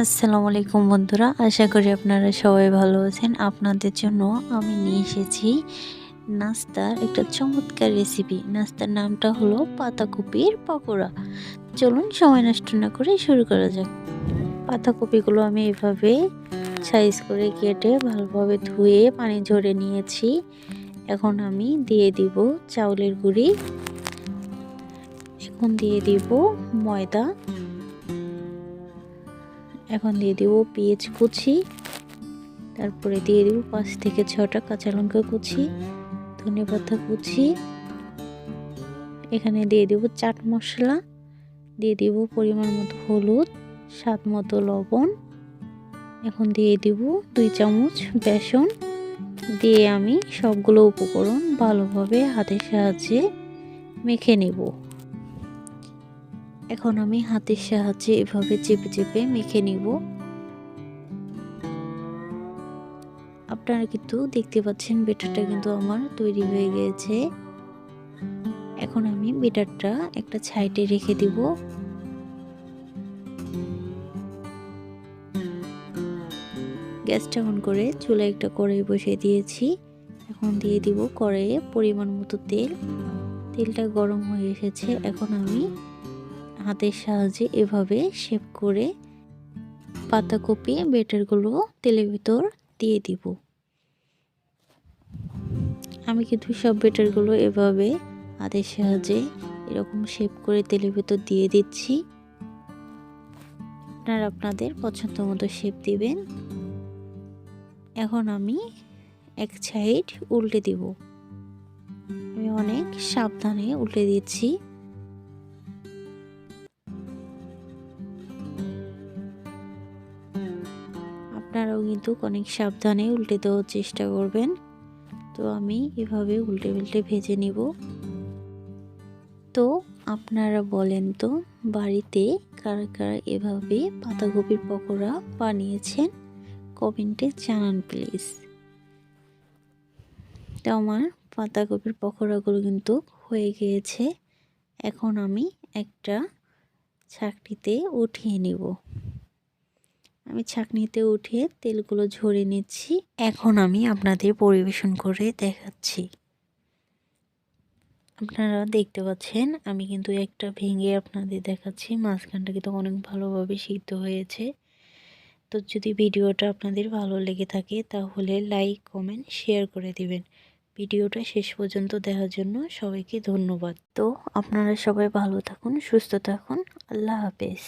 আসসালামু আলাইকুম বন্ধুরা, আশা করি আপনারা সবাই ভালো আছেন। আপনাদের জন্য আমি নিয়ে এসেছি নাস্তার একটা চমৎকার রেসিপি নাস্তার নামটা হলো পাতাকপির পকোড়া। চলুন সময় নষ্ট না করে শুরু করা যাক। পাতাকপিগুলো আমি এভাবে সাইজ করে কেটে ভালোভাবে ধুয়ে পানি ঝরে নিয়েছি। এখন আমি দিয়ে দিব চাউলের গুঁড়ি। এখন দিয়ে দিব ময়দা। এখন দিয়ে দেবো পেঁয়াজ কুচি, তারপরে দিয়ে দেবো পাঁচ থেকে ছটা কাঁচা লঙ্কা কুচি, ধনে পাতা কুচি, এখানে দিয়ে দেবো চাট মশলা, দিয়ে দিব পরিমাণ মতো হলুদ, স্বাদ মতো লবণ, এখন দিয়ে দিব দুই চামচ বেসন, দিয়ে আমি সবগুলো উপকরণ ভালোভাবে হাতের সাহায্যে মেখে নেব। এখন আমি হাতের সাহায্যে এভাবে চেপে চেপে মেখে নিব। আপনারা কিন্তু দেখতে পাচ্ছেন বেটারটা কিন্তু আমার তৈরি হয়ে গিয়েছে এখন আমি বেটারটা একটা ছাইটে রেখে দিব। গ্যাসটা অন করে চুলা একটা কড়াই বসিয়ে দিয়েছি। এখন দিয়ে দিব কড়াইয়ে পরিমাণ মতো তেল। তেলটা গরম হয়ে এসেছে। এখন আমি হাতের সাহায্যে এভাবে শেপ করে পাতাকপি বেটারগুলো তেলের ভিতর দিয়ে দিব। আমি কিন্তু সব বেটারগুলো এভাবে হাতের সাহায্যে এরকম শেপ করে তেলের ভিতর দিয়ে দিচ্ছি। আপনারা আপনাদের পছন্দ মতো শেপ দিবেন। এখন আমি এক সাইড উল্টে দিব। আমি অনেক সাবধানে উল্টে দিচ্ছি। আপনারাও কিন্তু অনেক সাবধানে উল্টে দেওয়ার চেষ্টা করবেন। তো আমি এভাবে উল্টে উল্টে ভেজে নিব। তো আপনারা বলেন তো, বাড়িতে কারা কারা এভাবে পাতাকপির পকোড়া বানিয়েছেন? কমেন্টে জানান প্লিজ। তো আমার পাতাকপির পকোড়াগুলো কিন্তু হয়ে গিয়েছে। এখন আমি একটা ছাকনিতে উঠিয়ে নিব। আমি ছাঁকনিতে উঠে তেলগুলো ঝরে নিচ্ছি। এখন আমি আপনাদের পরিবেশন করে দেখাচ্ছি। আপনারা দেখতে পাচ্ছেন, আমি কিন্তু একটা ভেঙে আপনাদের দেখাচ্ছি। মাঝখানটা কিন্তু অনেক ভালোভাবে সিদ্ধ হয়েছে। তো যদি ভিডিওটা আপনাদের ভালো লেগে থাকে, তাহলে লাইক, কমেন্ট, শেয়ার করে দিবেন। ভিডিওটা শেষ পর্যন্ত দেখার জন্য সবাইকে ধন্যবাদ। তো আপনারা সবাই ভালো থাকুন, সুস্থ থাকুন। আল্লাহ হাফেজ।